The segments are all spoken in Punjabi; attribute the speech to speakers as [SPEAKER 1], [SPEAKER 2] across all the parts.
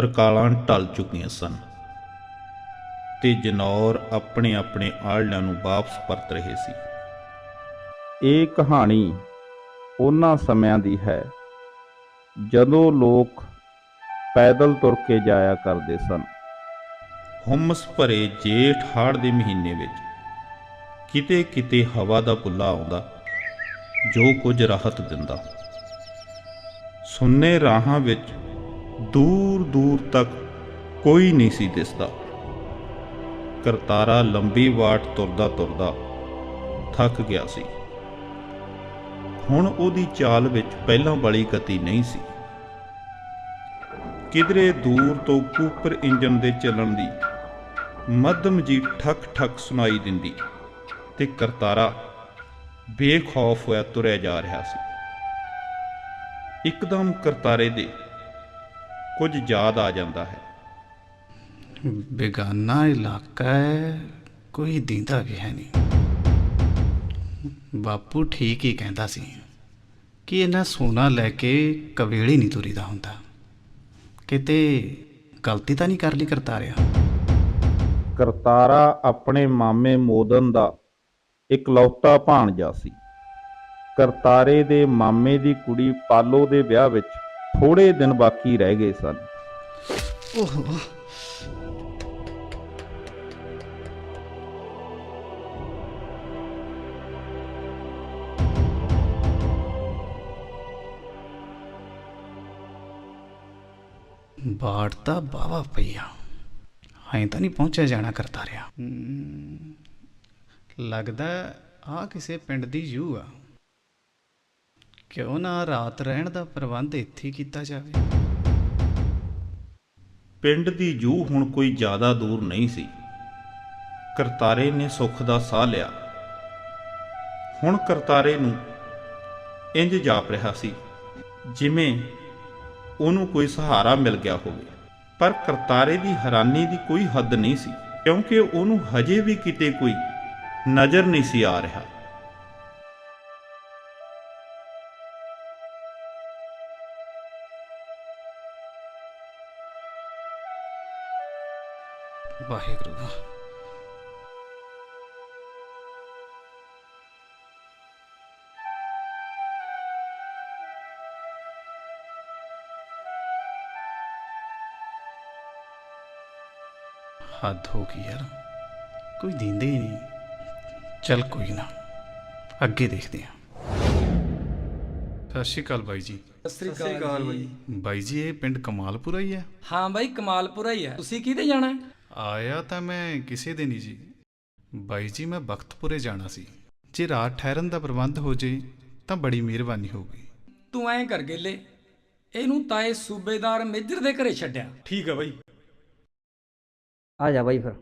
[SPEAKER 1] ਤਰਕਾਲਾਂ ਢਲ ਚੁੱਕੀਆਂ ਸਨ ਤੇ ਜਨੌਰ ਆਪਣੇ ਆਪਣੇ ਆਲ੍ਹਣਿਆਂ ਨੂੰ ਵਾਪਸ ਪਰਤ ਰਹੇ ਸੀ। ਇਹ ਕਹਾਣੀ ਉਹਨਾਂ ਸਮਿਆਂ ਦੀ ਹੈ ਜਦੋਂ ਲੋਕ ਪੈਦਲ ਤੁਰ ਕੇ ਜਾਇਆ ਕਰਦੇ ਸਨ। ਹੁਮਸ ਭਰੇ ਜੇਠ ਹਾੜ ਦੇ ਮਹੀਨੇ ਵਿੱਚ ਕਿਤੇ ਕਿਤੇ ਹਵਾ ਦਾ ਪੁੱਲਾ ਆਉਂਦਾ, ਜੋ ਕੁਝ ਰਾਹਤ ਦਿੰਦਾ। ਸੁੰਨੇ ਰਾਹਾਂ ਵਿੱਚ ਦੂਰ ਦੂਰ ਤੱਕ ਕੋਈ ਨਹੀਂ ਸੀ ਦਿਸਦਾ। ਕਰਤਾਰਾ ਲੰਬੀ ਵਾਟ ਤੁਰਦਾ ਤੁਰਦਾ ਥੱਕ ਗਿਆ ਸੀ। ਹੁਣ ਉਹਦੀ ਚਾਲ ਵਿੱਚ ਪਹਿਲਾਂ ਵਾਲੀ ਗਤੀ ਨਹੀਂ ਸੀ। ਕਿਧਰੇ ਦੂਰ ਤੋਂ ਕੂਪਰ ਇੰਜਨ ਦੇ ਚੱਲਣ ਦੀ ਮੱਧਮ ਜੀ ਠਕ ਠਕ ਸੁਣਾਈ ਦਿੰਦੀ ਤੇ ਕਰਤਾਰਾ ਬੇਖੌਫ ਹੋਇਆ ਤੁਰਿਆ ਜਾ ਰਿਹਾ ਸੀ। ਇੱਕਦਮ ਕਰਤਾਰੇ ਦੇ ਕੁਝ ਯਾਦ ਆ ਜਾਂਦਾ ਹੈ।
[SPEAKER 2] ਬੇਗਾਨਾ ਇਲਾਕਾ ਹੈ ਕੋਈ ਦੀਂਦਾ ਵੀ ਹੈ ਨਹੀਂ। ਬਾਪੂ ਠੀਕ ਹੀ ਕਹਿੰਦਾ ਸੀ ਕਿ ਇਹਨਾਂ ਸੋਨਾ ਲੈ ਕੇ ਕਵੇਲੇ ਨਹੀਂ ਤੁਰੀਦਾ ਹੁੰਦਾ। ਕਿਤੇ ਗਲਤੀ ਤਾਂ ਨਹੀਂ ਕਰ ਲਈ ਕਰਤਾ ਰਿਹਾ
[SPEAKER 1] ਕਰਤਾਰਾ ਆਪਣੇ ਮਾਮੇ ਮੋਦਨ ਦਾ ਇਕਲੌਤਾ ਭਾਣਜਾ ਸੀ। ਕਰਤਾਰੇ ਦੇ ਮਾਮੇ ਦੀ ਕੁੜੀ ਪਾਲੋ ਦੇ ਵਿਆਹ ਵਿੱਚ ਥੋੜੇ ਦਿਨ ਬਾਕੀ ਰਹਿ ਗਏ ਸਨ।
[SPEAKER 2] ਓਹੋ। ਬਾੜ ਤਾਂ ਬਾਵਾ ਪਈਆ ਹਾਂ ਤਾਂ ਨਹੀਂ ਪਹੁੰਚਿਆ ਜਾਣਾ ਕਰਤਾ ਰਿਹਾ ਲੱਗਦਾ ਆ ਕਿਸੇ ਪਿੰਡ ਦੀ ਯੂ ਆ। ਕਿਉਂ ਨਾ ਰਾਤ ਰਹਿਣ ਦਾ ਪ੍ਰਬੰਧ ਇੱਥੇ ਕੀਤਾ ਜਾਵੇ?
[SPEAKER 1] ਪਿੰਡ ਦੀ ਜੂ ਹੁਣ ਕੋਈ ਜ਼ਿਆਦਾ ਦੂਰ ਨਹੀਂ ਸੀ। ਕਰਤਾਰੇ ਨੇ ਸੁੱਖ ਦਾ ਸਾਹ ਲਿਆ। ਹੁਣ ਕਰਤਾਰੇ ਨੂੰ ਇੰਜ ਜਾਪ ਰਿਹਾ ਸੀ, ਜਿਵੇਂ ਉਹਨੂੰ ਕੋਈ ਸਹਾਰਾ ਮਿਲ ਗਿਆ ਹੋਵੇ। ਪਰ ਕਰਤਾਰੇ ਦੀ ਹੈਰਾਨੀ ਦੀ ਕੋਈ ਹੱਦ ਨਹੀਂ ਸੀ, ਕਿਉਂਕਿ ਉਹਨੂੰ ਹਜੇ ਵੀ ਕਿਤੇ ਕੋਈ ਨਜ਼ਰ ਨਹੀਂ ਸੀ ਆ ਰਿਹਾ।
[SPEAKER 2] ਵਾਹਿਗੁਰੂ। ਹੱਦ ਹੋ ਗਈ ਯਾਰ। ਕੋਈ ਦਿੰਦੇ ਹੀ ਨਹੀਂ। ਚੱਲ ਕੋਈ ਨਾ ਅੱਗੇ ਦੇਖਦੇ ਹਾਂ। ਸਤਿ ਸ਼੍ਰੀ ਅਕਾਲ ਬਾਈ ਜੀ।
[SPEAKER 3] ਸਤਿ ਸ੍ਰੀ ਅਕਾਲ ਬਾਈ
[SPEAKER 2] ਬਾਈ ਜੀ ਇਹ ਪਿੰਡ ਕਮਾਲਪੁਰਾ ਹੀ ਹੈ?
[SPEAKER 3] ਹਾਂ ਬਾਈ ਕਮਾਲਪੁਰਾ ਹੀ ਹੈ। ਤੁਸੀਂ ਕਿਹਦੇ ਜਾਣਾ ਹੈ?
[SPEAKER 2] ਆਇਆ ਤਾਂ ਮੈਂ ਕਿਸੇ ਦੇ ਨਹੀਂ ਜੀ। ਬਾਈ ਜੀ ਮੈਂ ਬਖਤਪੁਰੇ ਜਾਣਾ ਸੀ। ਜੇ ਰਾਤ ਠਹਿਰਨ ਦਾ ਪ੍ਰਬੰਧ ਹੋ ਜੇ ਤਾਂ ਬੜੀ ਮਿਹਰਬਾਨੀ ਹੋਊਗੀ।
[SPEAKER 3] ਤੂੰ ਐਂ ਕਰ ਗੇਲੇ ਇਹਨੂੰ ਤਾਏ ਸੂਬੇਦਾਰ ਮੇਜਰ ਦੇ ਘਰੇ ਛੱਡਿਆ।
[SPEAKER 4] ਠੀਕ ਆ ਬਾਈ।
[SPEAKER 5] ਆ ਜਾ ਬਾਈ ਫਿਰ।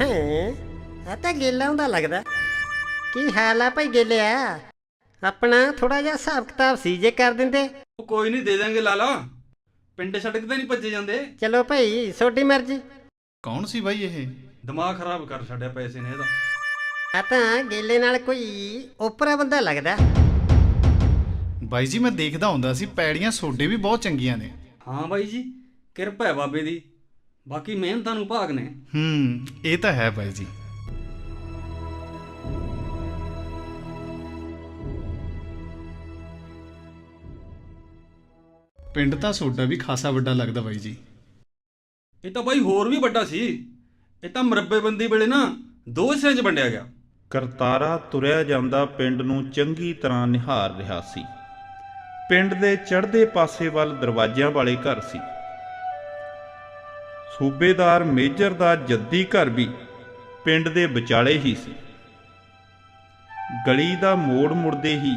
[SPEAKER 6] ਹਾਂ? ਤਾਂ ਗੇਲਾ ਹੁੰਦਾ ਲੱਗਦਾ। ਕੀ ਹਾਲ ਆ ਭਾਈ ਗੇਲਿਆ? ਆਪਣਾ ਥੋੜਾ ਜਿਹਾ ਹਿਸਾਬ ਕਿਤਾਬ ਸੀ ਜੇ ਕਰ ਦਿੰਦੇ।
[SPEAKER 4] ਉਹ ਕੋਈ ਨਹੀਂ ਦੇ ਦਾਂਗੇ ਲਾਲਾ। ਪਿੰਡ ਛੱਡ ਕੇ ਤਾਂ ਨਹੀਂ ਭੱਜੇ ਜਾਂਦੇ।
[SPEAKER 6] ਚਲੋ ਭਾਈ ਤੁਹਾਡੀ ਮਰਜ਼ੀ।
[SPEAKER 2] ਕੌਣ ਸੀ ਬਾਈ ਇਹ?
[SPEAKER 4] ਦਿਮਾਗ ਖਰਾਬ ਕਰ ਛੱਡਿਆ ਪੈਸੇ ਨੇ ਇਹਦਾ।
[SPEAKER 6] ਆ ਤਾਂ ਗੇਲੇ ਨਾਲ ਕੋਈ ਓਪਰਾ ਬੰਦਾ ਲੱਗਦਾ।
[SPEAKER 2] ਬਾਈ ਜੀ ਮੈਂ ਦੇਖਦਾ ਹੁੰਦਾ ਸੀ ਪੈੜੀਆਂ ਸੋਡੇ ਵੀ ਬਹੁਤ ਚੰਗੀਆਂ ਨੇ।
[SPEAKER 4] ਹਾਂ ਬਾਈ ਜੀ ਕਿਰਪਾ ਹੈ ਬਾਬੇ ਦੀ। ਬਾਕੀ ਮਿਹਨਤਾਂ ਨੂੰ ਭਾਗ ਨੇ।
[SPEAKER 2] ਹੂੰ ਇਹ ਤਾਂ ਹੈ ਬਾਈ ਜੀ। ਪਿੰਡ ਤਾਂ ਸੋਡਾ ਵੀ ਖਾਸਾ ਵੱਡਾ ਲੱਗਦਾ ਬਾਈ ਜੀ।
[SPEAKER 4] ਇਹ ਤਾਂ ਬਾਈ ਹੋਰ ਵੀ ਵੱਡਾ ਸੀ। ਇਹ ਤਾਂ ਮਰੱਬੇਬੰਦੀ ਵੇਲੇ ਨਾ ਦੋ ਹਿੱਸਿਆਂ 'ਚ ਵੰਡਿਆ ਗਿਆ।
[SPEAKER 1] ਕਰਤਾਰਾ ਤੁਰਿਆ ਜਾਂਦਾ ਪਿੰਡ ਨੂੰ ਚੰਗੀ ਤਰ੍ਹਾਂ ਨਿਹਾਰ ਰਿਹਾ ਸੀ। ਪਿੰਡ ਦੇ ਚੜ੍ਹਦੇ ਪਾਸੇ ਵੱਲ ਦਰਵਾਜ਼ਿਆਂ ਵਾਲੇ ਘਰ ਸੀ। ਸੂਬੇਦਾਰ ਮੇਜਰ ਦਾ ਜੱਦੀ ਘਰ ਵੀ ਪਿੰਡ ਦੇ ਵਿਚਾਲੇ ਹੀ ਸੀ। ਗਲੀ ਦਾ ਮੋੜ ਮੁੜਦੇ ਹੀ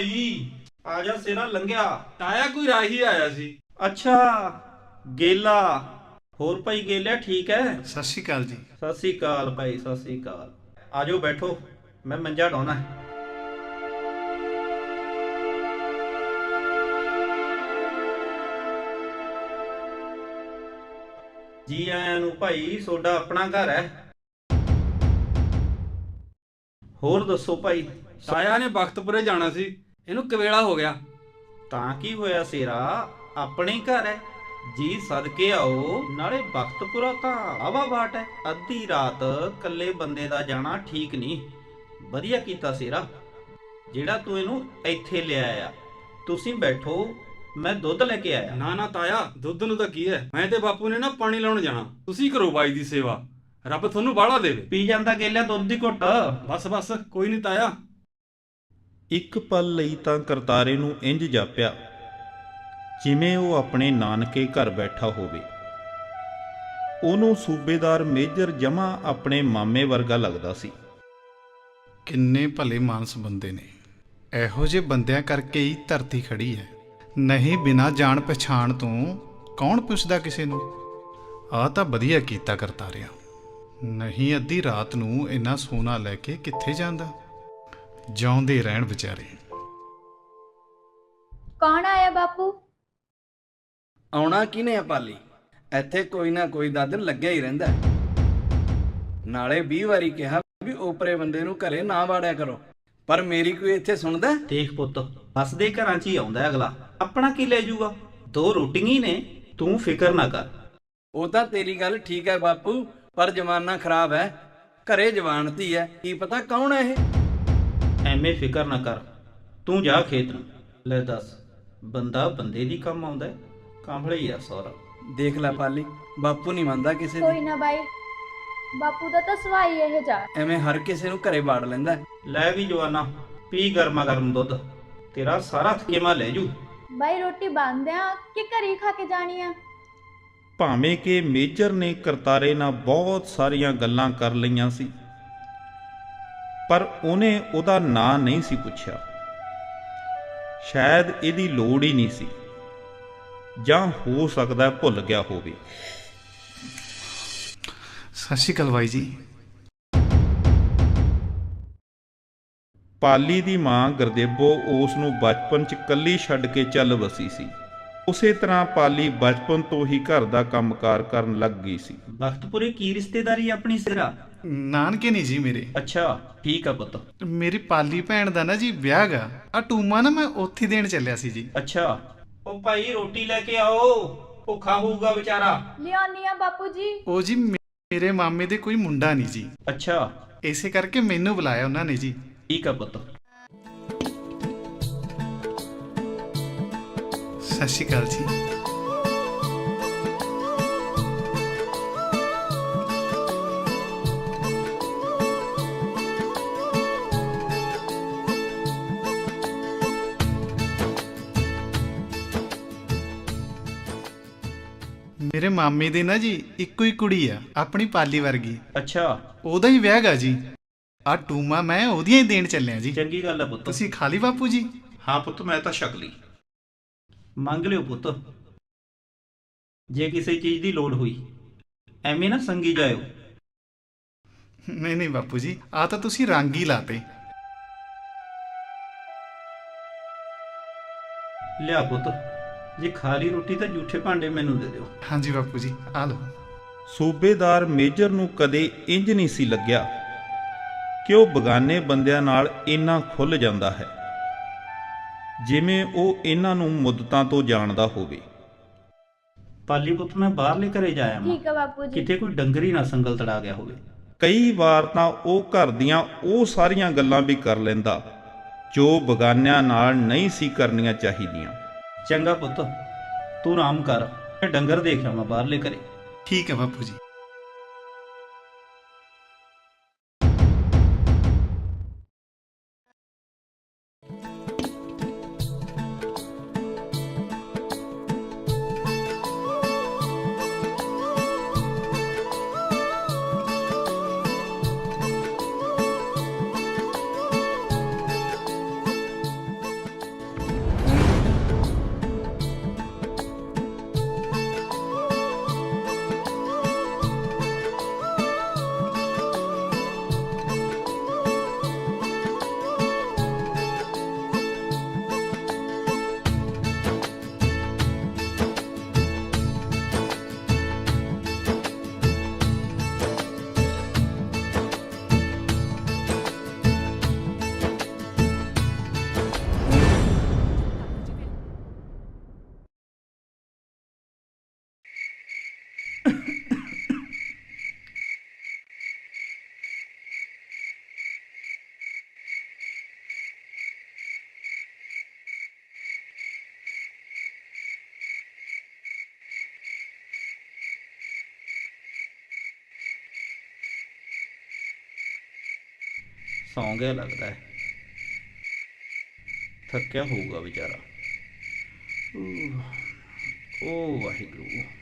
[SPEAKER 1] ਭਾਈ। ਆ ਜਾ ਸੇਰਾ ਲੰਘਿਆ।
[SPEAKER 4] ਤਾਇਆ ਕੋਈ ਰਾਹੀ ਆਇਆ ਸੀ।
[SPEAKER 1] ਅੱਛਾ ਗੇਲਾ। ਹੋਰ ਭਾਈ ਗੇਲਿਆ ਠੀਕ ਹੈ
[SPEAKER 2] ਸਤਿ ਸ਼੍ਰੀ ਅਕਾਲ ਜੀ।
[SPEAKER 1] ਸਤਿ ਸ੍ਰੀ ਅਕਾਲ ਭਾਈ ਸਤਿ ਸ੍ਰੀ ਅਕਾਲ। ਆ ਜਾਓ ਬੈਠੋ। ਮੈਂ ਮੰਜਾ ਢਾਉਣਾ ਹੈ। ਜੀ ਆਇਆਂ ਨੂੰ ਭਾਈ ਤੁਹਾਡਾ ਆਪਣਾ ਘਰ ਹੈ। ਹੋਰ ਦੱਸੋ ਭਾਈ।
[SPEAKER 4] ਸਾਇਆ ਨੇ ਬਖਤਪੁਰੇ ਜਾਣਾ ਸੀ। ਇਹਨੂੰ ਕਵੇਲਾ ਹੋ ਗਿਆ।
[SPEAKER 1] ਤਾਂ ਕੀ ਹੋਇਆ ਸੇਰਾ? ਆਪਣੇ ਹੀ ਘਰ ਹੈ। ਜੀ ਸਦਕੇ ਆਓ ਨਾਲੇ ਵਕਤਪੁਰਾ ਤਾਂ ਆਵਾ ਬਾਟ ਹੈ। ਅੱਧੀ ਰਾਤ ਇਕੱਲੇ ਬੰਦੇ ਦਾ ਜਾਣਾ ਠੀਕ ਨਹੀਂ। ਵਧੀਆ ਕੀਤਾ ਸੇਰਾ। ਜਿਹੜਾ ਤੂੰ ਇਹਨੂੰ ਇੱਥੇ ਲਿਆਇਆ ਤੁਸੀਂ ਬੈਠੋ ਮੈਂ ਦੁੱਧ ਲੈ ਕੇ ਆਇਆ।
[SPEAKER 4] ਨਾ ਨਾ ਤਾਇਆ ਦੁੱਧ ਨੂੰ ਤਾਂ ਕੀ ਹੈ? ਮੈਂ ਤੇ ਬਾਪੂ ਨੇ ਨਾ ਪਾਣੀ ਲਾਉਣ ਜਾਣਾ। ਤੁਸੀਂ ਕਰੋ ਬਾਈ ਦੀ ਸੇਵਾ। ਰੱਬ ਤੁਹਾਨੂੰ ਬਾਹਲਾ ਦੇਵੇ।
[SPEAKER 1] ਪੀ ਜਾਂਦਾ ਗੇਲਿਆ ਦੁੱਧ ਦੀ ਘੁੱਟ।
[SPEAKER 4] ਬਸ ਬਸ ਕੋਈ ਨਹੀਂ ਤਾਇਆ।
[SPEAKER 1] ਇੱਕ ਪਲ ਲਈ ਤਾਂ ਕਰਤਾਰੇ ਨੂੰ ਇੰਜ ਜਾਪਿਆ, ਜਿਵੇਂ ਉਹ ਆਪਣੇ ਨਾਨਕੇ ਘਰ ਬੈਠਾ ਹੋਵੇ। ਉਹਨੂੰ ਸੂਬੇਦਾਰ ਮੇਜਰ ਜਮਾ ਆਪਣੇ ਮਾਮੇ ਵਰਗਾ ਲੱਗਦਾ ਸੀ।
[SPEAKER 2] ਕਿੰਨੇ ਭਲੇ ਮਾਨਸ ਬੰਦੇ ਨੇ। ਇਹੋ ਜਿਹੇ ਬੰਦਿਆਂ ਕਰਕੇ ਹੀ ਧਰਤੀ ਖੜੀ ਹੈ। ਨਹੀਂ ਬਿਨਾ ਜਾਣ ਪਛਾਣ ਤੋਂ ਕੌਣ ਪੁੱਛਦਾ ਕਿਸੇ ਨੂੰ? ਆ ਤਾਂ ਵਧੀਆ ਕੀਤਾ ਕਰਤਾ ਰਿਆ ਨਹੀਂ ਅੱਧੀ ਰਾਤ ਨੂੰ ਇੰਨਾ ਸੋਨਾ ਲੈ ਕੇ ਕਿੱਥੇ ਜਾਂਦਾ? ਜਿਉਂਦੇ ਰਹਿਣ ਵਿਚਾਰੇ।
[SPEAKER 7] ਕੌਣ ਆਇਆ ਬਾਪੂ?
[SPEAKER 8] ਆਉਣਾ ਕਿਨੇ ਆ ਪਾਲੀ? ਇੱਥੇ ਕੋਈ ਨਾ ਕੋਈ ਦਾਦਰ ਲੱਗਿਆ ਹੀ ਰਹਿੰਦਾ। ਹੈ। ਨਾਲੇ 20 ਵਾਰੀ ਕਿਹਾ ਵੀ ਓਪਰੇ ਬੰਦੇ ਨੂੰ ਘਰੇ ਨਾ ਵਾੜਿਆ ਕਰੋ। ਪਰ ਮੇਰੀ ਕੋਈ ਇੱਥੇ ਸੁਣਦਾ? ਹੈ?
[SPEAKER 1] ਦੇਖ ਪੁੱਤ ਹੱਸਦੇ ਘਰਾਂ 'ਚ ਹੀ ਆਉਂਦਾ ਹੈ ਅਗਲਾ। ਆਪਣਾ ਕੀ ਲੈ ਜਾਊਗਾ? ਦੋ ਰੋਟੀਆਂ ਹੀ ਨੇ ਤੂੰ ਫਿਕਰ ਨਾ ਕਰ।
[SPEAKER 8] ਉਹ ਤਾਂ ਤੇਰੀ ਗੱਲ ਠੀਕ ਹੈ ਬਾਪੂ ਪਰ ਜ਼ਮਾਨਾ ਖਰਾਬ ਹੈ। ਘਰੇ ਜਵਾਨ ਧੀ ਹੈ ਕੀ ਪਤਾ ਕੌਣ ਹੈ ਇਹ?
[SPEAKER 1] ਐਵੇਂ ਫਿਕਰ ਨਾ ਕਰ। ਤੂੰ ਜਾ ਖੇਤ ਨੂੰ। ਲੈ ਦੱਸ ਬੰਦਾ ਬੰਦੇ ਦੀ ਕੰਮ ਆਉਂਦਾ ਹੈ? ਕਾਂਭਲੇ ਹੀ ਆ ਸੌਰਾ।
[SPEAKER 8] ਦੇਖ ਲੈ ਪਾਲੀ ਬਾਪੂ ਨਹੀਂ ਮੰਨਦਾ ਕਿਸੇ
[SPEAKER 7] ਕੋਈ
[SPEAKER 8] ਦੀ
[SPEAKER 7] ਨਾ ਬਾਈ ਬਾਪੂ ਦਾ ਤਾਂ ਸਵਾਈ ਇਹ ਜਾ
[SPEAKER 8] ਐਵੇਂ ਹਰ ਕਿਸੇ ਨੂੰ ਘਰੇ ਬਾੜ ਲੈਂਦਾ ਹੈ।
[SPEAKER 1] ਲੈ ਵੀ ਜਵਾਨਾ ਪੀ ਗਰਮਾ ਗਰਮ ਦੁੱਧ। ਤੇਰਾ ਸਾਰਾ ਥਕੇਮਾ ਲੈ ਜੂ।
[SPEAKER 7] ਬਾਈ ਰੋਟੀ ਬੰਦਿਆਂ ਕਿ ਘਰੀ ਖਾ ਕੇ ਜਾਣੀ ਆ?
[SPEAKER 1] ਭਾਵੇਂ ਕਿ ਮੇਜਰ ਨੇ ਕਰਤਾਰੇ ਨਾਲ ਬਹੁਤ ਸਾਰੀਆਂ ਗੱਲਾਂ ਕਰ ਲਈਆਂ ਸੀ। ਪਰ ਉਹਨੇ ਉਹਦਾ ਨਾਂ ਨਹੀਂ ਸੀ ਪੁੱਛਿਆ। ਸ਼ਾਇਦ ਇਹਦੀ ਲੋੜ ਹੀ ਨਹੀਂ ਸੀ। ਜਾਂ ਹੋ ਸਕਦਾ ਭੁੱਲ ਗਿਆ ਹੋਵੇ।
[SPEAKER 2] ਸਤਿ ਸ਼੍ਰੀ ਅਕਾਲ ਬਾਈ ਜੀ।
[SPEAKER 1] ਪਾਲੀ ਦੀ ਮਾਂ ਗੁਰਦੇਵੋ ਉਸ ਨੂੰ ਬਚਪਨ 'ਚ ਕੱਲੀ ਛੱਡ ਕੇ ਚੱਲ ਵਸੀ ਸੀ। ਉਸੇ ਤਰ੍ਹਾਂ ਪਾਲੀ ਬਚਪਨ ਤੋਂ ਹੀ ਘਰ ਦਾ ਕੰਮਕਾਰ ਕਰਨ ਲੱਗ ਗਈ ਸੀ। ਵਕਤਪੁਰੇ ਕੀ ਰਿਸ਼ਤੇਦਾਰੀ ਆਪਣੀ ਸਿਰਾ
[SPEAKER 2] ਨਾਨਕੇ ਨਹੀਂ ਜੀ ਮੇਰੇ।
[SPEAKER 1] ਅੱਛਾ ਠੀਕ ਆ ਪੁੱਤ।
[SPEAKER 2] ਮੇਰੀ ਪਾਲੀ ਭੈਣ ਦਾ ਨਾ ਜੀ ਵਿਆਹ ਗਾ। ਆ ਟੂਮਾ ਨਾ ਮੈਂ ਉੱਥੇ ਦੇਣ ਚੱਲਿਆ ਸੀ ਜੀ।
[SPEAKER 1] ਅੱਛਾ। ਉਹ ਭਾਈ ਰੋਟੀ ਲੈ ਕੇ ਆਓ। ਭੁੱਖਾ ਹੋਊਗਾ ਵਿਚਾਰਾ।
[SPEAKER 7] ਲਿਆਉਣੀ ਆ ਬਾਪੂ ਜੀ।
[SPEAKER 2] ਉਹ ਜੀ ਮੇਰੇ ਮਾਮੇ ਦੇ ਕੋਈ ਮੁੰਡਾ ਨਹੀਂ ਜੀ।
[SPEAKER 1] ਅੱਛਾ।
[SPEAKER 2] ਇਸੇ ਕਰਕੇ ਮੈਨੂੰ ਬੁਲਾਇਆ ਉਹਨਾਂ ਨੇ ਜੀ।
[SPEAKER 1] ਠੀਕ ਆ ਪੁੱਤ।
[SPEAKER 2] ਸਤਿ ਸ਼੍ਰੀ ਅਕਾਲ ਜੀ। ਮੇਰੇ ਮਾਮੇ ਦੇ ਨਾ ਜੀ ਇੱਕੋ ਹੀ ਕੁੜੀ ਆ ਆਪਣੀ ਪਾਲੀ ਵਰਗੀ।
[SPEAKER 1] ਅੱਛਾ।
[SPEAKER 2] ਉਹਦਾ ਹੀ ਵਿਆਹ ਗਾ ਜੀ। ਆ ਟੂਮਾ ਮੈਂ ਉਹਦੀਆਂ ਹੀ ਦੇਣ ਚੱਲਿਆ ਜੀ।
[SPEAKER 1] ਚੰਗੀ ਗੱਲ ਆ ਪੁੱਤ।
[SPEAKER 2] ਤੁਸੀਂ ਖਾ ਲਈ ਬਾਪੂ ਜੀ?
[SPEAKER 1] ਹਾਂ ਪੁੱਤ ਮੈਂ ਤਾਂ ਛਕ ਲਈ। ਮੰਗ ਲਿਓ ਪੁੱਤ। ਜੇ ਕਿਸੇ ਚੀਜ਼ ਦੀ ਲੋੜ ਹੋਈ ਐਵੇਂ ਨਾ ਸੰਗੀ ਜਾਇਓ।
[SPEAKER 2] ਨਹੀਂ ਨਹੀਂ ਬਾਪੂ ਜੀ ਆ ਤਾਂ ਤੁਸੀਂ ਰੰਗ ਹੀ ਲਾਤੇ।
[SPEAKER 1] ਲਿਆ ਪੁੱਤ। ਜੇ ਖਾ ਲਈ ਰੋਟੀ ਤਾਂ ਝੂਠੇ ਭਾਂਡੇ ਮੈਨੂੰ ਦੇ ਦਿਓ।
[SPEAKER 2] ਹਾਂਜੀ ਬਾਪੂ ਜੀ ਆ ਲਓ।
[SPEAKER 1] ਸੂਬੇਦਾਰ ਮੇਜਰ ਨੂੰ ਕਦੇ ਇੰਜ ਨਹੀਂ ਸੀ ਲੱਗਿਆ ਕਿ ਉਹ ਬਗਾਨੇ ਬੰਦਿਆਂ ਨਾਲ ਇੰਨਾ ਖੁੱਲ ਜਾਂਦਾ ਹੈ ਜਿਵੇਂ ਉਹ ਇਹਨਾਂ ਨੂੰ ਮੁੱਦਤਾਂ ਤੋਂ ਜਾਣਦਾ ਹੋਵੇ। ਪਾਲੀ ਪੁੱਤ ਮੈਂ ਬਾਹਰਲੇ ਘਰੇ ਜਾਇਆ
[SPEAKER 7] ਠੀਕ ਆ ਬਾਪੂ ਜੀ।
[SPEAKER 1] ਕਿਤੇ ਕੋਈ ਡੰਗਰੀ ਨਾ ਸੰਗਲ ਤੜਾ ਗਿਆ ਹੋਵੇ। ਕਈ ਵਾਰ ਤਾਂ ਉਹ ਘਰ ਦੀਆਂ ਉਹ ਸਾਰੀਆਂ ਗੱਲਾਂ ਵੀ ਕਰ ਲੈਂਦਾ ਜੋ ਬਗਾਨਿਆਂ ਨਾਲ ਨਹੀਂ ਸੀ ਕਰਨੀਆਂ ਚਾਹੀਦੀਆਂ। ਚੰਗਾ ਪੁੱਤ, ਤੂੰ ਆਰਾਮ ਕਰ ਮੈਂ ਡੰਗਰ ਦੇਖ ਆਵਾਂ ਬਾਹਰਲੇ ਘਰੇ।
[SPEAKER 2] ਠੀਕ ਹੈ ਬਾਪੂ ਜੀ।
[SPEAKER 1] ਸੌਂ ਗਿਆ ਲੱਗਦਾ ਹੈ। ਥੱਕਿਆ ਹੋਊਗਾ ਵਿਚਾਰਾ। ਊਹ, ਓ ਵਾਹਿਗੁਰੂ।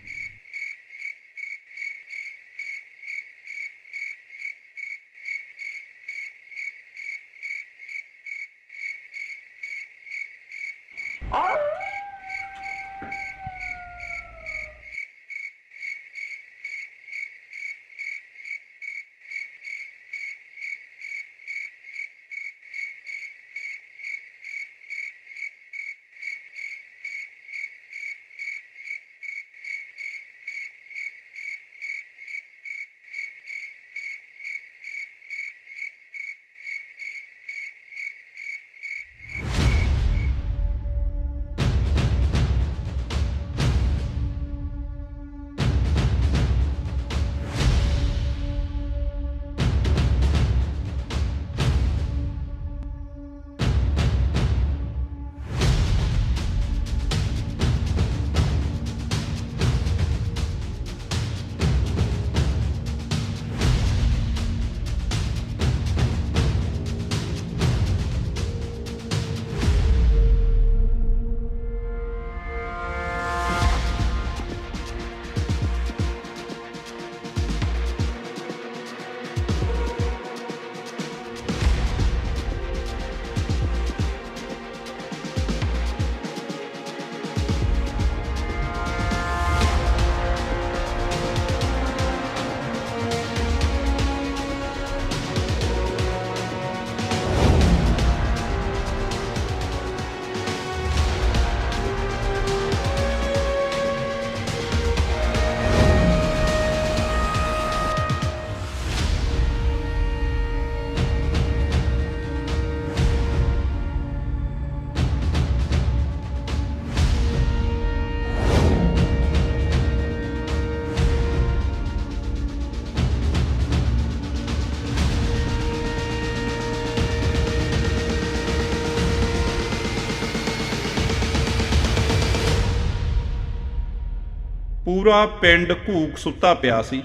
[SPEAKER 1] ਪੂਰਾ ਪਿੰਡ ਘੂਕ ਸੁੱਤਾ ਪਿਆ ਸੀ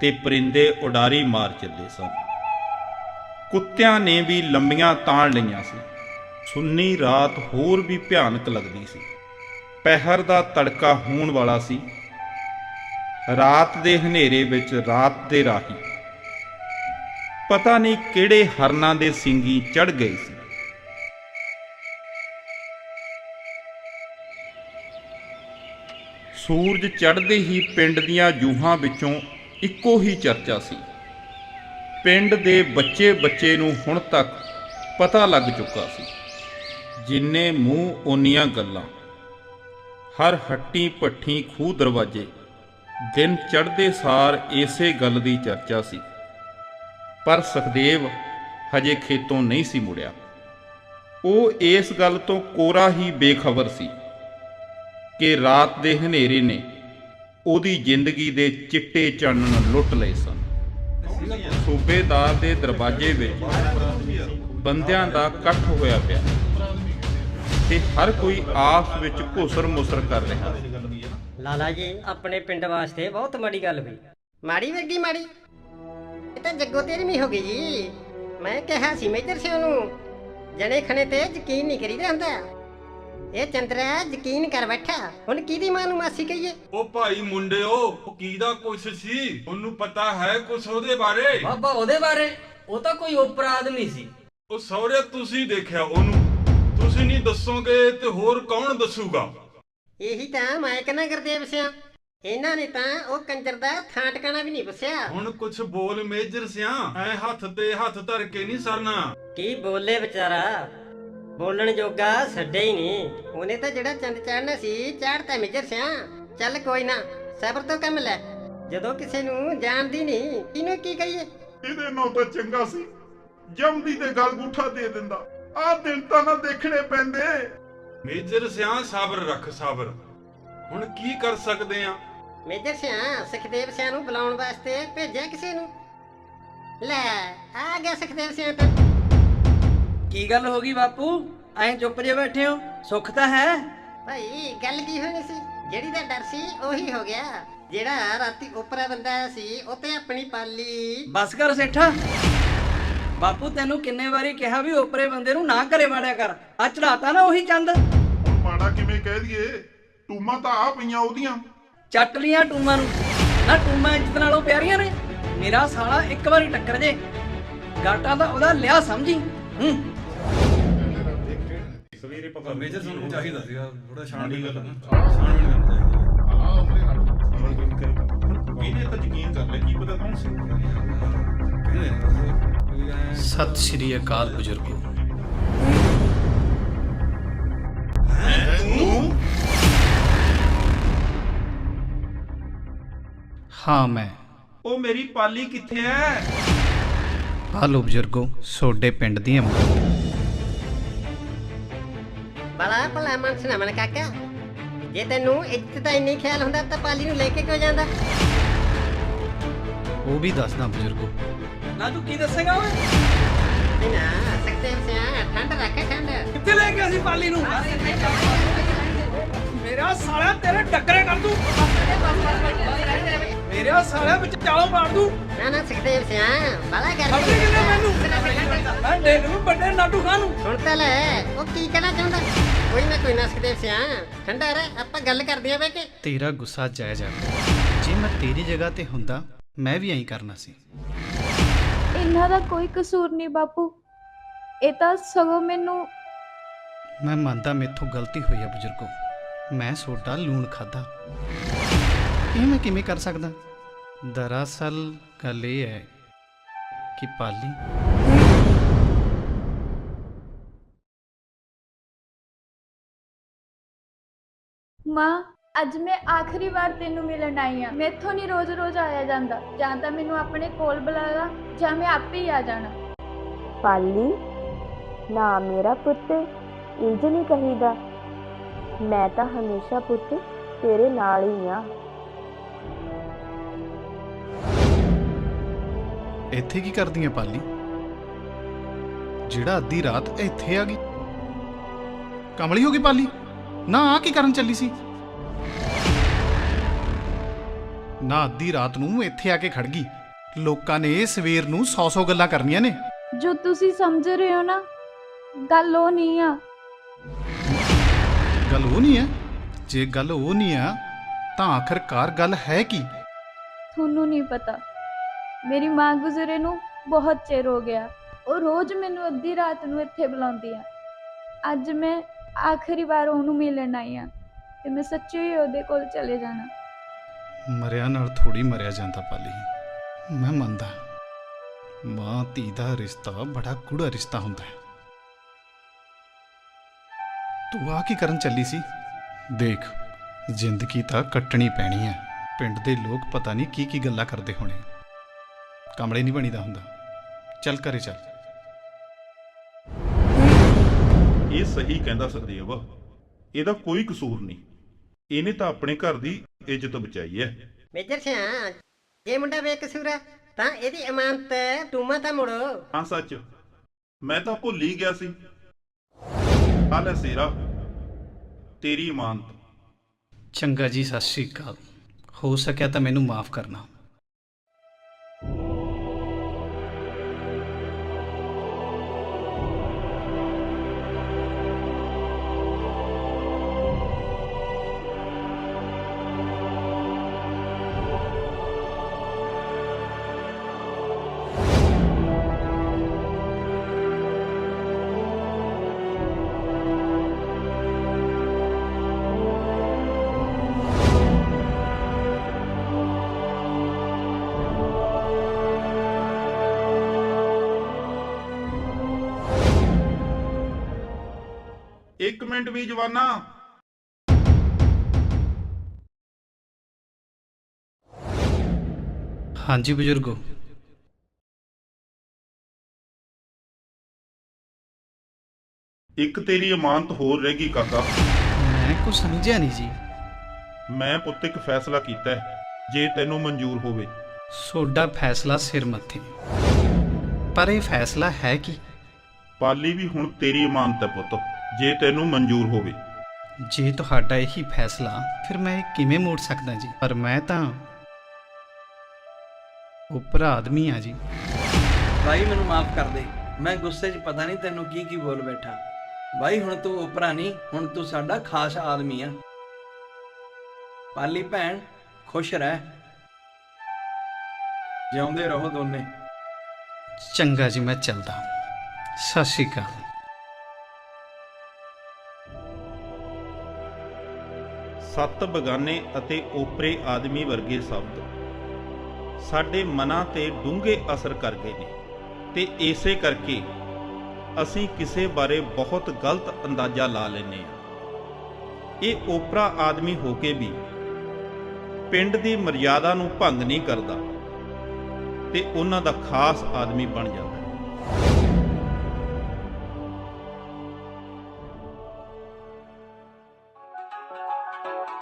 [SPEAKER 1] ਤੇ ਪਰਿੰਦੇ ਉਡਾਰੀ ਮਾਰ ਚੱਲੇ ਸਨ। ਕੁੱਤਿਆਂ ਨੇ ਵੀ ਲੰਮੀਆਂ ਤਾਣ ਲਈਆਂ ਸੀ। ਸੁੰਨੀ ਰਾਤ ਹੋਰ ਵੀ ਭਿਆਨਕ ਲੱਗਦੀ ਸੀ। ਪਹਿਰ ਦਾ ਤੜਕਾ ਹੋਣ ਵਾਲਾ ਸੀ। ਰਾਤ ਦੇ ਹਨੇਰੇ ਵਿੱਚ ਰਾਤ ਦੇ ਰਾਹੀ। ਪਤਾ ਨਹੀਂ ਕਿਹੜੇ ਹਰਨਾਂ ਦੇ ਸਿੰਗੀ ਚੜ ਗਏ ਸੀ। ਸੂਰਜ ਚੜ੍ਹਦੇ ਹੀ ਪਿੰਡ ਦੀਆਂ ਜੂਹਾਂ ਵਿੱਚੋਂ ਇੱਕੋ ਹੀ ਚਰਚਾ ਸੀ। ਪਿੰਡ ਦੇ ਬੱਚੇ ਬੱਚੇ ਨੂੰ ਹੁਣ ਤੱਕ ਪਤਾ ਲੱਗ ਚੁੱਕਾ ਸੀ। ਜਿੰਨੇ ਮੂੰਹ ਓਨੀਆਂ ਗੱਲਾਂ। ਹਰ ਹੱਟੀ ਭੱਠੀ ਖੂਹ ਦਰਵਾਜ਼ੇ। ਦਿਨ ਚੜ੍ਹਦੇ ਸਾਰ ਇਸੇ ਗੱਲ ਦੀ ਚਰਚਾ ਸੀ। ਪਰ ਸੁਖਦੇਵ ਹਜੇ ਖੇਤੋਂ ਨਹੀਂ ਸੀ ਮੁੜਿਆ। ਉਹ ਇਸ ਗੱਲ ਤੋਂ ਕੋਰਾ ਹੀ ਬੇਖਬਰ ਸੀ। ਕਿ ਰਾਤ ਦੇ ਹਨੇਰੇ ਨੇ ਉਹਦੀ ਜ਼ਿੰਦਗੀ ਦੇ ਚਿੱਟੇ ਚਾਨਣ ਲੁੱਟ ਲਏ ਸਨ। ਸੂਬੇਦਾਰ ਦੇ ਦਰਵਾਜ਼ੇ ਵਿੱਚ ਬੰਦਿਆਂ ਦਾ ਇਕੱਠ ਹੋਇਆ ਪਿਆ ਤੇ ਹਰ ਕੋਈ ਆਪਸ ਵਿੱਚ ਘੁਸਰ ਮੁਸਰ ਕਰ ਰਿਹਾ। ਸੀ
[SPEAKER 6] ਲਾਲਾ ਜੀ ਆਪਣੇ ਪਿੰਡ ਵਾਸਤੇ ਬਹੁਤ ਮਾੜੀ ਗੱਲ ਹੋਈ ਮਾੜੀ ਵਰਗੀ ਮਾੜੀ? ਇਹ ਤਾਂ ਜੱਗੋ ਤੇਰਵੀਂ ਹੋ ਗਈ ਜੀ। ਮੈਂ ਕਿਹਾ ਸੀ ਮੇਜਰ ਸਿੰਘ ਨੂੰ। ਜਣੇ ਖਣੇ ਤੇ ਯਕੀਨ ਨਹੀਂ ਕਰੀਦਾ ਹੁੰਦਾ। ਇਹ ਚੰਦਰਾ ਯਕੀਨ ਕਰ ਬੈਠਾ। ਹੁਣ ਕਿਹਦੀ ਮਾਂ ਨੂੰ ਮਾਸੀ ਕਹੀਏ?
[SPEAKER 4] ਉਹ ਭਾਈ ਮੁੰਡਿਓ ਉਹ ਕੀ ਦਾ ਕੁਛ ਸੀ? ਉਹਨੂੰ ਪਤਾ ਹੈ ਕੁਛ ਉਹਦੇ ਬਾਰੇ?
[SPEAKER 9] ਬਾਬਾ ਉਹਦੇ ਬਾਰੇ? ਉਹ ਤਾਂ ਕੋਈ ਓਪਰਾ ਆਦਮੀ ਸੀ।
[SPEAKER 4] ਉਹ ਸਹੁਰੇ ਤੁਸੀਂ ਦੇਖਿਆ ਉਹਨੂੰ? ਤੁਸੀਂ ਨਹੀਂ ਦੱਸੋਗੇ ਤੇ ਹੋਰ ਕੌਣ ਦੱਸੂਗਾ?
[SPEAKER 6] ਇਹੀ ਤਾਂ ਮੈਂ ਕਹਿੰਦਾ ਗੁਰਦੇਵ ਸਿਆ ਇਹਨਾਂ ਨੇ ਤਾਂ ਉਹ ਕੰਜਰ ਦਾ ਥਾਂ ਟਿਕਾਣਾ ਵੀ ਨਹੀਂ ਪੁੱਛਿਆ।
[SPEAKER 4] ਹੁਣ ਕੁਛ ਬੋਲ ਮੇਜਰ ਸਿਆ ਐ ਹੱਥ ਤੇ ਹੱਥ ਧਰ ਕੇ ਨਹੀਂ ਸਰਨਾ।
[SPEAKER 6] ਕੀ ਬੋਲੇ ਵਿਚਾਰਾ? ਬੋਲਣ ਜੋਗਾ ਛੱਡੇ ਹੀ ਨਹੀਂ। ਉਹਨੇ ਤਾਂ ਜਿਹੜਾ ਚੰਦ ਚਾੜਨਾ ਸੀ ਚਾੜਤਾ ਮੇਜਰ ਸਿਆ। ਚੱਲ ਕੋਈ ਨਾ ਸਬਰ ਤੋਂ ਕੰਮ ਲੈ। ਜਦੋਂ ਕਿਸੇ ਨੂੰ ਜਾਣਦੀ ਨਹੀਂ ਇਹਨੂੰ ਕੀ ਕਹੀਏ?
[SPEAKER 1] ਇਹਦੇ ਨਾਲ ਤਾਂ ਚੰਗਾ ਸੀ। ਜੰਮਦੀ ਤੇ ਗਲ ਗੁੱਠਾ ਦੇ ਦਿੰਦਾ। ਆਹ ਦਿਨ ਤਾਂ ਨਾ ਦੇਖਣੇ ਪੈਂਦੇ।
[SPEAKER 4] ਮੇਜਰ ਸਿਆ ਸਬਰ ਰੱਖ ਸਬਰ। ਹੁਣ ਕੀ ਕਰ ਸਕਦੇ ਆ?
[SPEAKER 6] ਮੇਜਰ ਸਿਆ ਸੁਖਦੇਵ ਸਿਆ ਨੂੰ ਬੁਲਾਉਣ ਵਾਸਤੇ ਭੇਜਿਆ ਕਿਸੇ ਨੂੰ? ਲੈ ਆ ਗਿਆ ਸੁਖਦੇਵ ਸਿਆ ਤਾਂ।
[SPEAKER 9] ਕੀ ਗੱਲ ਹੋ ਗਈ ਬਾਪੂ? ਐਂ ਚੁੱਪ ਜੇ ਬੈਠੇ ਹੋ ਸੁੱਖ ਤਾਂ ਹੈ?
[SPEAKER 6] ਭਾਈ ਗੱਲ ਕੀ ਹੋਣੀ ਸੀ? ਜਿਹੜੀ ਦਾ ਡਰ ਸੀ ਉਹੀ ਹੋ ਗਿਆ। ਜਿਹੜਾ ਰਾਤੀ ਉਪਰਾ ਬੰਦਾ ਆਇਆ ਸੀ ਉਹ ਤੇ ਆਪਣੀ ਪਾਲੀ।
[SPEAKER 9] ਬਸ ਕਰ ਸੇਠਾ। ਬਾਪੂ ਤੈਨੂੰ ਕਿੰਨੇ ਵਾਰੀ ਕਿਹਾ ਵੀ ਓਪਰੇ ਬੰਦੇ ਨੂੰ ਨਾ ਘਰੇ ਵਾੜਿਆ ਕਰ। ਆ ਚੜਾਤਾ ਨਾ ਉਹੀ ਚੰਦ।
[SPEAKER 10] ਹੁਣ ਮਾੜਾ ਕਿਵੇਂ ਕਹਿ ਦਈਏ? ਟੂਮਾਂ ਤਾਂ ਆ ਪਈਆਂ ਉਹਦੀਆਂ।
[SPEAKER 9] ਚੱਟ ਲੀਆਂ ਟੂਮਾਂ ਨੂੰ। ਨਾ ਟੂਮਾਂ ਇੱਜ਼ਤ ਨਾਲੋਂ ਪਿਆਰੀਆਂ ਨੇ। ਮੇਰਾ ਸਾਲਾ ਇੱਕ ਵਾਰੀ ਟੱਕਰ ਜੇ। ਗਾਟਾ ਤਾਂ ਉਹਦਾ ਲਿਆ ਸਮਝੀ। ਹੂੰ।
[SPEAKER 4] ਸਵੇਰੇ ਪਤਾ ਮੇਜਰ ਸਾਨੂੰ ਚਾਹੀਦਾ ਸੀਗਾ ਥੋੜਾ ਛਾਣਬੀਨ ਕਰਨਾ ਛਾਣਬੀਨ ਕਰਨਾ ਚਾਹੀਦਾ।
[SPEAKER 1] ਇਹਨੇ ਤਾਂ ਯਕੀਨ ਕਰ ਲਿਆ? ਕੀ ਪਤਾ ਕੌਣ ਸੀ?
[SPEAKER 2] ਸਤਿ ਸ਼੍ਰੀ ਅਕਾਲ ਬਜ਼ੁਰਗੋ। ਹਾਂ ਮੈਂ।
[SPEAKER 1] ਉਹ ਮੇਰੀ ਪਾਲੀ ਕਿੱਥੇ ਐ?
[SPEAKER 2] ਆ ਲੋ ਬਜ਼ੁਰਗੋ ਸੋਡੇ ਪਿੰਡ ਦੀਆਂ ਮਾਂ
[SPEAKER 6] ਬੜਾ ਭਲਾ ਮਨਸ ਨਾ ਮਨ ਕਾਕਾ। ਜੇ ਤੈਨੂੰ ਇੱਜ਼ਤ ਦਾ ਇੰਨੀ ਖਿਆਲ ਹੁੰਦਾ ਤਾਂ ਪਾਲੀ ਨੂੰ ਲੈ ਕੇ ਕਿਉਂ ਜਾਂਦਾ?
[SPEAKER 2] ਉਹ ਵੀ ਦੱਸਦਾ ਬਜ਼ੁਰਗੋ।
[SPEAKER 9] ਨਾ ਤੂੰ ਕੀ ਦੱਸੇਗਾ ਓਏ?
[SPEAKER 6] ਨਹੀਂ ਨਾ ਸਕਦੇ ਸਿਆ ਠੰਡ ਰੱਖ ਠੰਡ।
[SPEAKER 9] ਕਿੱਥੇ ਲੈ ਗਿਆ ਸੀ ਪਾਲੀ ਨੂੰ? ਮੇਰਾ ਸਾਲਾ ਤੇਰੇ ਟੱਕਰੇ ਕਰ ਦੂੰ। ਮੇਰਾ ਸਾਲਾ ਵਿੱਚ ਚਾਲੋਂ ਮਾਰ ਦੂੰ।
[SPEAKER 6] ਨਾ ਨਾ ਸਕਦੇ ਸਿਆ ਬੜਾ ਕਰ
[SPEAKER 9] ਕਿੰਨੇ ਮੈਨੂੰ? ਮੈਂ ਦੇਖ ਲੂ ਵੱਡੇ ਨਾਟੂ ਖਾਂ ਨੂੰ।
[SPEAKER 6] ਸੁਣ ਤਾਂ ਲੈ ਉਹ ਕੀ ਕਹਿਣਾ ਚਾਹੁੰਦਾ? ਕੋਈ ਨਾ ਕੋਈ ਨਾ ਸਕਦੇ ਸਿਆ ਠੰਡਾ ਰਹਿ ਆਪਾਂ ਗੱਲ ਕਰਦੇ ਆ ਬੈ ਕੇ।
[SPEAKER 2] ਤੇਰਾ ਗੁੱਸਾ ਜਾਇਜ਼ ਆ। ਜੇ ਮੈਂ ਤੇਰੀ ਜਗ੍ਹਾ ਤੇ ਹੁੰਦਾ ਮੈਂ ਵੀ ਐਂ ਕਰਨਾ ਸੀ।
[SPEAKER 7] ਇਹਨਾਂ ਦਾ ਕੋਈ ਕਸੂਰ ਨਹੀਂ ਬਾਪੂ। ਇਹ ਤਾਂ ਸਗੋਂ ਮੈਨੂੰ
[SPEAKER 2] ਮੈਂ ਮੰਨਦਾ ਮੇਥੋਂ ਗਲਤੀ ਹੋਈ ਆ ਬਜ਼ੁਰਗੋ। ਮੈਂ ਸੋਡਾ ਲੂਣ ਖਾਦਾ ਇਹ ਮੈਂ ਕਿਵੇਂ ਕਰ ਸਕਦਾ? ਦਰਅਸਲ ਗੱਲ ਇਹ ਹੈ ਕਿ ਪਾਲੀ
[SPEAKER 7] ਮਾਂ ਅੱਜ ਮੈਂ ਆਖਰੀ ਵਾਰ ਤੈਨੂੰ ਮਿਲਣ ਆਈ ਆ। ਮੈਥੋਂ ਨਹੀਂ ਰੋਜ਼-ਰੋਜ਼ ਆਇਆ ਜਾਂਦਾ। ਜਾਂ ਤਾਂ ਮੈਨੂੰ ਆਪਣੇ ਕੋਲ ਬੁਲਾ ਲਾ ਜਾਂ ਮੈਂ ਆਪੇ ਹੀ ਆ ਜਾਣਾ।
[SPEAKER 11] ਪਾਲੀ ਨਾ ਮੇਰਾ ਪੁੱਤ ਇੰਜ ਨਹੀਂ ਕਹੀਦਾ। ਮੈਂ ਤਾਂ ਹਮੇਸ਼ਾ ਪੁੱਤ ਤੇਰੇ ਨਾਲ ਹੀ ਆ।
[SPEAKER 2] ਇੱਥੇ ਕੀ ਕਰਦੀ ਆ ਪਾਲੀ? ਜਿਹੜਾ ਅੱਧੀ ਰਾਤ ਇੱਥੇ ਆ ਗਈ। ਕਮਲੀ ਹੋ ਗਈ ਪਾਲੀ? ਨਾ ਆ ਕੀ ਕਰਨ ਚੱਲੀ ਸੀ? ਨਾ ਅੱਧੀ ਰਾਤ ਨੂੰ ਇੱਥੇ ਆ ਕੇ ਖੜ ਗਈ। ਲੋਕਾਂ ਨੇ ਸਵੇਰ ਨੂੰ 100-100 ਗੱਲਾਂ ਕਰਨੀਆਂ ਨੇ।
[SPEAKER 7] ਜੋ ਤੁਸੀਂ ਸਮਝ ਰਹੇ ਹੋ ਨਾ ਗੱਲ ਉਹ ਨਹੀਂ ਆ।
[SPEAKER 2] ਗੱਲ ਉਹ ਨਹੀਂ ਹੈ ਜੇ ਗੱਲ ਉਹ ਨਹੀਂ ਆ ਤਾਂ ਆਖਰਕਾਰ ਗੱਲ ਹੈ ਕੀ?
[SPEAKER 7] ਤੁਹਾਨੂੰ ਨਹੀਂ ਪਤਾ। ਮੇਰੀ ਮਾਂ ਗੁਜ਼ਰੇ ਨੂੰ ਬਹੁਤ ਚਿਰ ਹੋ ਗਿਆ। ਉਹ ਰੋਜ਼ ਮੈਨੂੰ ਅੱਧੀ ਰਾਤ ਨੂੰ ਇੱਥੇ ਬੁਲਾਉਂਦੀ ਆ। ਅੱਜ ਮੈਂ ਆਖਰੀ ਵਾਰ ਉਹਨੂੰ ਮਿਲਣ ਆਈ ਆ ਤੇ ਮੈਂ ਸੱਚੀ ਹੀ ਉਹਦੇ ਕੋਲ ਚਲੇ ਜਾਣਾ।
[SPEAKER 2] ਮਰਿਆ ਨਾਲ ਥੋੜੀ ਮਰਿਆ ਜਾਂਦਾ ਪਾਲੀ। ਮੈਂ ਮੰਨਦਾ। ਮਾਂ, ਧੀ ਦਾ ਰਿਸ਼ਤਾ ਬੜਾ ਗੂੜਾ ਰਿਸ਼ਤਾ ਹੁੰਦਾ ਹੈ। ਤੂੰ ਆ ਕੀ ਕਰਨ ਚੱਲੀ ਸੀ? ਦੇਖ, ਜ਼ਿੰਦਗੀ ਤਾਂ ਕੱਟਣੀ ਪੈਣੀ ਹੈ। ਪਿੰਡ ਦੇ ਲੋਕ ਪਤਾ ਨਹੀਂ ਕੀ ਕੀ ਗੱਲਾਂ ਕਰਦੇ ਹੋਣੇ। ਕਮਲੇ ਨਹੀਂ ਬਣੀਦਾ ਹੁੰਦਾ। ਚੱਲ ਘਰੇ ਚੱਲ।
[SPEAKER 1] ਇਹ ਸਹੀ ਕਹਿੰਦਾ ਸੁਖਦੇਵ ਇਹਦਾ ਕੋਈ ਕਸੂਰ ਨਹੀਂ। ਇਹਨੇ ਤਾਂ ਆਪਣੇ ਘਰ ਦੀ ਇੱਜ਼ਤ ਬਚਾਈ ਐ
[SPEAKER 6] ਮੇਜਰ ਸਿਆ ਜੇ ਮੁੰਡਾ ਬੇਕਸੂਰ ਆ ਤਾਂ ਇਹਦੀ ਇਮਾਨਤ ਟੂਮਾ ਤਾਂ ਮੁੜੋ।
[SPEAKER 1] ਹਾਂ ਸੱਚ। ਮੈਂ ਤਾਂ ਭੁੱਲ ਹੀ ਗਿਆ ਸੀ। ਆ ਲੈ ਸੇਰਾ ਤੇਰੀ ਇਮਾਨਤ
[SPEAKER 2] ਚੰਗਾ ਜੀ ਸਤਿ ਸ਼੍ਰੀ ਅਕਾਲ। ਹੋ ਸਕਿਆ ਤਾਂ ਮੈਨੂੰ ਮਾਫ ਕਰਨਾ।
[SPEAKER 1] ਮਿੰਟ ਵੀ ਜਵਾਨਾ।
[SPEAKER 2] ਹਾਂਜੀ ਬਜ਼ੁਰਗੋ।
[SPEAKER 1] ਇੱਕ ਤੇਰੀ ਇਮਾਨਤ ਹੋਰ ਰਹਿ ਗਈ ਕਾਕਾ।
[SPEAKER 2] ਮੈਂ ਕੁਝ ਸਮਝਿਆ ਨਹੀਂ ਜੀ।
[SPEAKER 1] ਮੈਂ ਪੁੱਤ ਇੱਕ ਫੈਸਲਾ ਕੀਤਾ ਹੈ ਜੇ ਤੈਨੂੰ ਮਨਜ਼ੂਰ ਹੋਵੇ।
[SPEAKER 2] ਸੋਡਾ ਫੈਸਲਾ ਸਿਰ ਮੱਥੇ। ਪਰ ਇਹ ਫੈਸਲਾ ਹੈ ਕੀ?
[SPEAKER 1] ਪਾਲੀ ਵੀ ਹੁਣ ਤੇਰੀ ਇਮਾਨਤ ਹੈ ਪੁੱਤ। ਜੇ ਤੈਨੂੰ ਮਨਜ਼ੂਰ ਹੋਵੇ।
[SPEAKER 2] ਜੇ ਤੁਹਾਡਾ ਇਹੀ ਫੈਸਲਾ ਫਿਰ ਮੈਂ ਇਹ ਕਿਵੇਂ ਮੋੜ ਸਕਦਾ ਜੀ? ਪਰ ਮੈਂ ਤਾਂ ਉੱਪਰ ਆਦਮੀ ਆ ਜੀ।
[SPEAKER 8] ਬਾਈ ਮੈਨੂੰ ਮਾਫ ਕਰ ਦੇ। ਮੈਂ ਗੁੱਸੇ 'ਚ ਪਤਾ ਨਹੀਂ ਤੈਨੂੰ ਕੀ ਕੀ ਬੋਲ ਬੈਠਾ। ਬਾਈ ਹੁਣ ਤੂੰ ਉਪਰਾ ਨਹੀਂ ਹੁਣ ਤੂੰ ਸਾਡਾ ਖਾਸ ਆਦਮੀ ਆ। ਪਾਲੀ ਭੈਣ ਖੁਸ਼ ਰਹਿ। ਜਿਉਂਦੇ ਰਹੋ ਦੋਨੇ।
[SPEAKER 2] ਚੰਗਾ ਜੀ ਮੈਂ ਚੱਲਦਾ। ਸਤਿ ਸ਼੍ਰੀ ਅਕਾਲ।
[SPEAKER 1] ਸੱਤ ਬਗਾਨੇ ਅਤੇ ਓਪਰੇ ਆਦਮੀ ਵਰਗੇ ਸ਼ਬਦ। ਸਾਡੇ ਮਨਾਂ ਤੇ ਡੂੰਘੇ ਅਸਰ ਕਰ ਗਏ ਨੇ। ਤੇ ਇਸੇ ਕਰਕੇ ਅਸੀਂ ਕਿਸੇ ਬਾਰੇ ਬਹੁਤ ਗਲਤ ਅੰਦਾਜ਼ਾ ਲਾ ਲੈਨੇ ਆ ਇਹ ਓਪਰਾ ਆਦਮੀ ਹੋ ਕੇ ਵੀ ਪਿੰਡ ਦੀ ਮਰਿਆਦਾ ਨੂੰ ਭੰਗ ਨਹੀਂ ਕਰਦਾ ਤੇ ਉਹਨਾਂ ਦਾ ਖਾਸ ਆਦਮੀ ਬਣ ਜਾਂਦਾ ਹੈ। Thank you.